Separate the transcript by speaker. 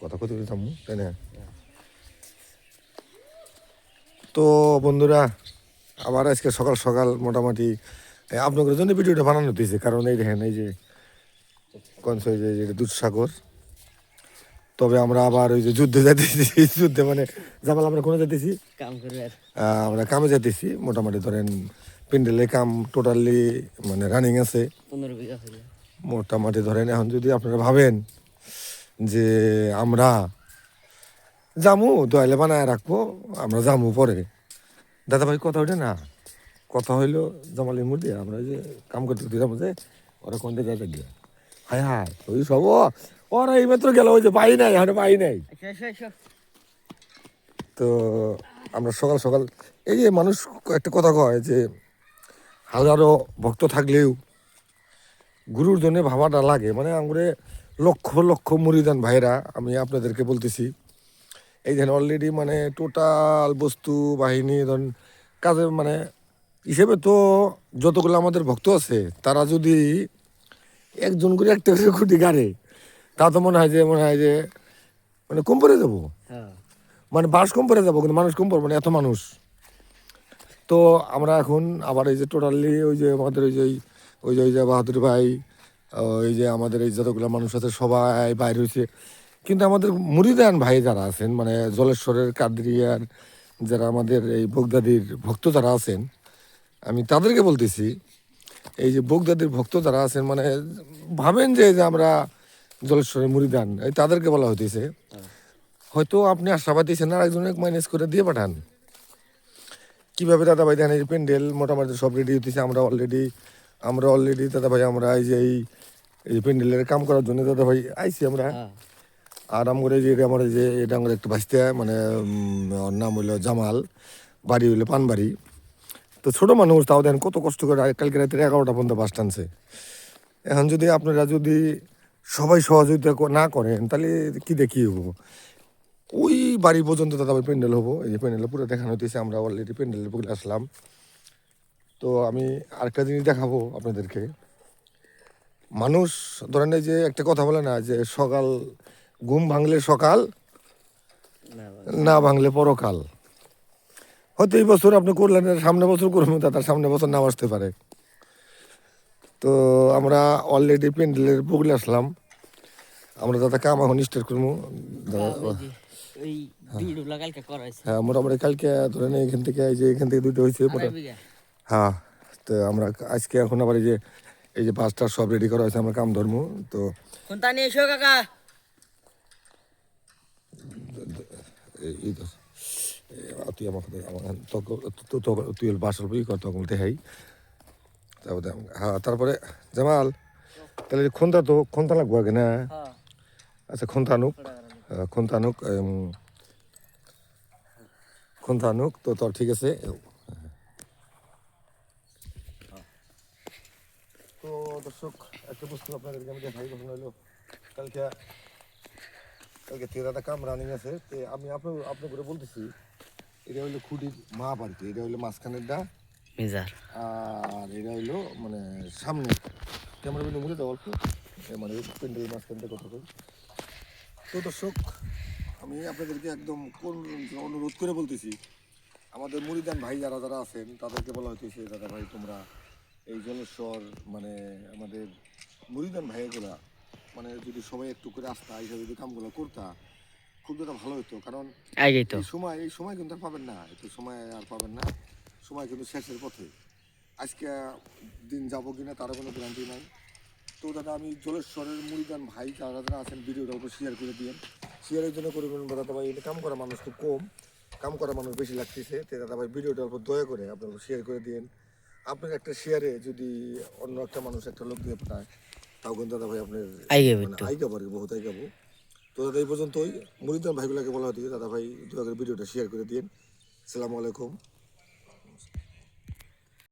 Speaker 1: কথা কথা থামু তাই না? তো বন্ধুরা আবার আজকে সকাল সকাল মোটামুটি আপনাদের জন্য ভিডিওটা বানানো দিয়েছে কারণ এই দেখেন এই যে কনস যে দুধসাগর তবে আমরা আবার ওই যে যুদ্ধে যাইতেছি যুদ্ধে মানে জামাল আমরা কোনো যাইতেছি? আমরা কামে যাইতেছি মোটামুটি ধরেন প্যান্ডেলে কাম টোটালি মানে রানিং আছে। মোটামুটি ধরেন এখন যদি আপনারা ভাবেন যে আমরা জামু দয়ালে বানায় রাখব আমরা জামু পরে। দাদা ভাই কথা ওইটা না? কথা হইল জামালি মুরদি আমরা যে কাম করতে দিলাম যে ওরা কোন দিকে গিয়ে? হায় হায় ওই সব ওরা এই মাত্র গেল ওই যে পাই নাই এখন পাই নাই।
Speaker 2: আচ্ছা আচ্ছা আচ্ছা।
Speaker 1: তো আমরা সকাল সকাল এই যে মানুষ একটা কথা কয় যে হাজারো ভক্ত থাকলেও গুরুর জন্য ভাবাটা লাগে। মানে আমরা লক্ষ লক্ষ মরিদান ভাইরা আমি আপনাদেরকে বলতেছি এই যেন অলরেডি মানে টোটাল বস্তু বাহিনী ধরেন কাজে মানে হিসেবে তো যতগুলো আমাদের ভক্ত আছে তারা যদি একজন করে একটা করে খুঁটি গাড়ে তা তো মনে হয় যে মনে হয় যে মানে কম পরে যাব।
Speaker 2: হ্যাঁ।
Speaker 1: মানে বাস কম পরে যাব কিন্তু মানুষ কম পড়ব না এত মানুষ। তো আমরা এখন আবার এই যে টোটালি ওই যে আমাদের ওই যে ওই- ওই যে ওই যে বাহাদুর ভাই ওই যে আমাদের এই যতগুলো মানুষ আছে, সবাই বাইরে হয়েছে কিন্তু আমাদের মুড়িদান ভাই যারা আছেন মানে জলেশ্বরের কাদরিয়ার যারা আমাদের এই বগদাদির ভক্ত যারা আছেন, আমি তাদেরকে বলতেছি, এই যে বগদাদির ভক্ত যারা আছেন মানে ভাবেন যে আমরা জলেশ্বরের মুড়িদান এই তাদেরকে বলা হইতেছে। হয়তো আপনি আশাবাদ দিয়েছেন আর একজন মাইনাস করে দিয়ে পাঠান। কীভাবে দাদা ভাই এই প্যান্ডেল মোটামুটি সব রেডি হতেছে আমরা অলরেডি আমরা অলরেডি দাদা ভাই আমরা এই যে এই এই প্যান্ডেলের কাম করার জন্য দাদা ভাই আইছি আমরা।
Speaker 2: হ্যাঁ।
Speaker 1: আর আমরা যে আমার যে এটা আমার একটা ভাসতে মানে ওর নাম হইল জামাল বাড়ি হইল পানবাড়ি। তো ছোট মানুষ তাও দেন কত কষ্ট করে কালকে রাতের এগারোটা পর্যন্ত বাস টানছে এখন যদি আপনারা যদি সবাই সহযোগিতা না করেন তাহলে কি দেখি হব? ওই বাড়ি পর্যন্ত দাদা ভাই প্যান্ডেল হব। এই যে প্যান্ডেল পুরো দেখানো হইতেছে আমরা অলরেডি প্যান্ডেলের আসলাম। তো আমি আরেকটা জিনিস দেখাবো আপনাদেরকে। মানুষ ধরেন যে একটা কথা বলে না যে সকাল ঘুম ভাঙলে সকাল
Speaker 2: না
Speaker 1: না ভাঙলে পরকাল। হয়তো এই বছর আপনি করলেন সামনে বছর করবেন তা তার সামনে বছর নাও আসতে পারে। তো আমরা অলরেডি প্যান্ডেলের বুকলে আসলাম। আমরা দাদা কাম এখন স্টার্ট করব। দাদা
Speaker 2: ওই যে, ওই ভিডিওগুলো কালকে করাইছে।
Speaker 1: হ্যাঁ মোটামুটি কালকে ধরেন এখান থেকে এই যে এখান থেকে দুটো হয়েছে হ্যাঁ তো আমরা আজকে এখন আবার এই যে এই যে পাঁচটা সব রেডি করা হয়েছে আমরা কাম ধর্ম তো
Speaker 2: কোন তা নিয়ে এসো কাকা।
Speaker 1: এই- তো তুই তো তুই বাসার বই কর তখন দেখাই। তারপরে হ্যাঁ তারপরে জামাল তাহলে খন্তা তো খন্তা লাগবো আগে না?
Speaker 2: হ্যাঁ।
Speaker 1: আচ্ছা খন্তা আনুক। হ্যাঁ, খন্তা আনুক উম, তো তোর ঠিক আছে তো দর্শক একটা বস্তু আপনাদেরকে আমি দেখাই কখন হলো। কালকে কালকে তেরাটা কাম রানিং আছে তে আমি আপনার আপনার করে বলতেছি এটা হইল খুঁটির মাপ আর কি এটা হইল মাঝখানেরটা
Speaker 2: মিজার।
Speaker 1: আর এটা হইল মানে সামনে ক্যামেরা বিন্দু দেওয়া অল্প মানে প্যান্ডেল মাঝখানটা কথা কই তো দর্শক আমি আপনাদেরকে একদম কোন অনুরোধ করে বলতেছি আমাদের মুড়িদান ভাই যারা যারা আছেন তাদেরকে বলা হইতেছে দাদা ভাই তোমরা এই জলেশ্বর মানে আমাদের মুড়িদান ভাইয়েগুলা মানে যদি সবাই একটু করে আসতা এইসব যদি কামগুলো করতা খুব যেটা ভালো হতো কারণ এই সময় এই সময় কিন্তু আর পাবেন না একটু সময় আর পাবেন না। সময় কিন্তু শেষের পথে। আজকে দিন যাব কিনা তারও কোনো গ্যারান্টি নাই। তো দাদা আমি জলেশ্বরের মুড়িদান ভাই যারা যারা আছেন ভিডিওটা অল্প শেয়ার করে দিন শেয়ারের জন্য করবেন দাদা ভাই এটা কাম করা মানুষ খুব কম। কাম করা মানুষ বেশি লাগতেছে। তো দাদা ভাই ভিডিওটা অল্প দয়া করে আপনারা শেয়ার করে দিন আপনার একটা শেয়ারে যদি অন্য একটা মানুষ একটা লোক দিয়ে পায় তাও কিন্তু দাদা ভাই আপনার আইকা পারি আর কি বহুত আইগাবো তো দাদা এই পর্যন্তই। মুরিদান ভাইগুলাকে বলা হতো দাদা ভাই দয়া করে ভিডিওটা শেয়ার করে দিন সালামু আলাইকুম।